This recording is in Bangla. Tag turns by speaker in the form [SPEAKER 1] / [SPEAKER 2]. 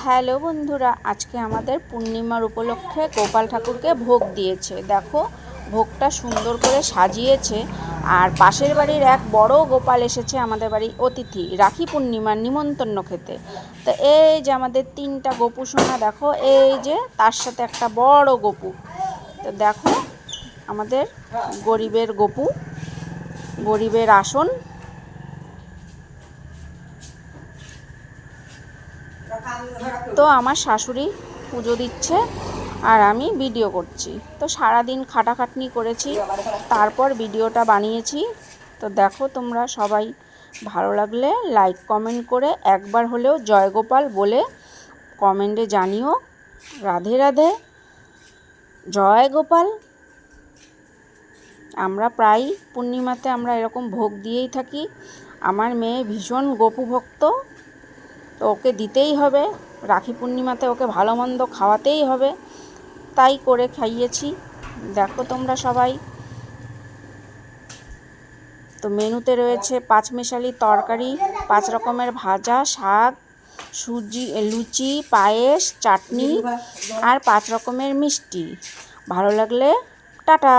[SPEAKER 1] হ্যালো বন্ধুরা, আজকে আমাদের পূর্ণিমার উপলক্ষে গোপাল ঠাকুরকে ভোগ দিয়েছে। দেখো, ভোগটা সুন্দর করে সাজিয়েছে আর পাশের বাড়ির এক বড় গোপাল এসেছে আমাদের বাড়ি অতিথি, রাখি পূর্ণিমার নিমন্ত্রণ খেতে। তো এই যে আমাদের তিনটা গপু সোনা, দেখো, এই যে তার সাথে একটা বড় গোপু। তো দেখো, আমাদের গরিবের গোপু, গরিবের আসন তো আমার শাশুড়ি পুজো দিচ্ছে আর আমি ভিডিও করছি। তো সারাদিন খাটাখাটনি করেছি, তারপর ভিডিওটা বানিয়েছি। তো দেখো তোমরা সবাই ভালো লাগলে লাইক কমেন্ট করে একবার হলেও জয়গোপাল বলে কমেন্টে জানিও। রাধে রাধে। জয় গোপাল আমরা প্রায় পূর্ণিমাতে আমরা এরকম ভোগ দিয়েই থাকি। আমার মেয়ে ভীষণ গোপু ভক্ত। তো ওকে দিতেই হবে। রাখি পূর্ণিমাতে ওকে ভালো মন্দ খাওয়াতেই হবে। তাই করে খাইয়েছি। দেখো তোমরা সবাই। তো মেনুতে রয়েছে পাঁচমেশালি তরকারি, পাঁচ রকমের ভাজা, শাক, সুজি লুচি, পায়েস, চাটনি আর পাঁচ রকমের মিষ্টি। ভালো লাগলে টাটা।